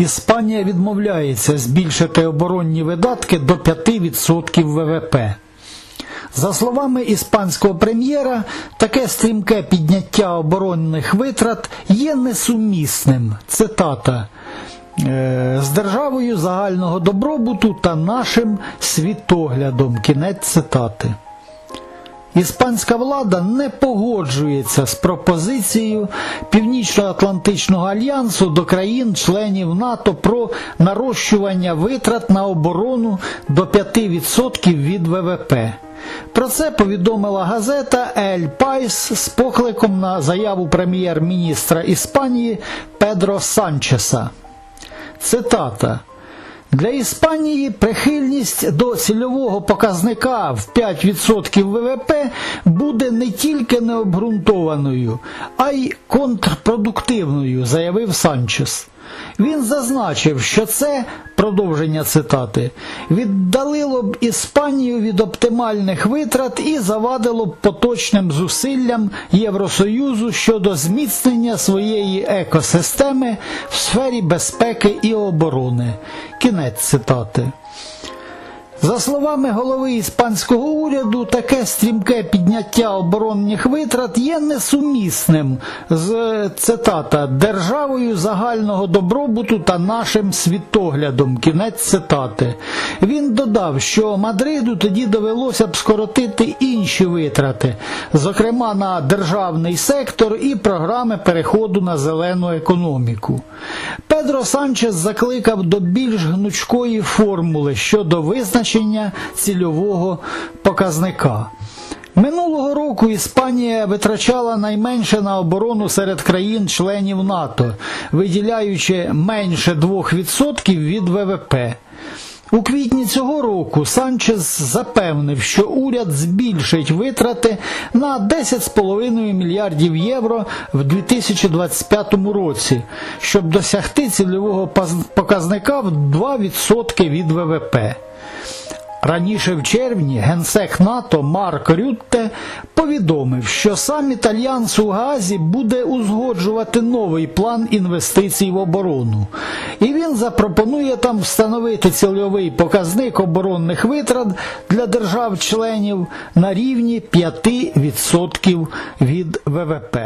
Іспанія відмовляється збільшити оборонні видатки до 5% ВВП. За словами іспанського прем'єра, таке стрімке підняття оборонних витрат є несумісним. Цитата. «е, З державою загального добробуту та нашим світоглядом. Кінець цитати. Іспанська влада не погоджується з пропозицією Північно-Атлантичного альянсу до країн-членів НАТО про нарощування витрат на оборону до 5% від ВВП. Про це повідомила газета Ель Пайс з покликом на заяву прем'єр-міністра Іспанії Педро Санчеса. Цитата. Для Іспанії прихильність до цільового показника в 5% ВВП буде не тільки необґрунтованою, а й контрпродуктивною, заявив Санчес. Він зазначив, що це продовження цитати віддалило б Іспанію від оптимальних витрат і завадило б поточним зусиллям Євросоюзу щодо зміцнення своєї екосистеми в сфері безпеки і оборони. Кінець цитати. За словами голови іспанського уряду, таке стрімке підняття оборонних витрат є несумісним з цитата державою загального добробуту та нашим світоглядом. Кінець цитати. Він додав, що Мадриду тоді довелося б скоротити інші витрати, зокрема на державний сектор і програми переходу на зелену економіку. Педро Санчес закликав до більш гнучкої формули щодо визначення цільового показника. Минулого року Іспанія витрачала найменше на оборону серед країн-членів НАТО, виділяючи менше 2% від ВВП. У квітні цього року Санчес запевнив, що уряд збільшить витрати на 10,5 мільярдів євро в 2025 році, щоб досягти цільового показника в 2% від ВВП. Раніше в червні генсек НАТО Марк Рютте повідомив, що саміт Альянсу у Газі буде узгоджувати новий план інвестицій в оборону. І він запропонує там встановити цільовий показник оборонних витрат для держав-членів на рівні 5% від ВВП.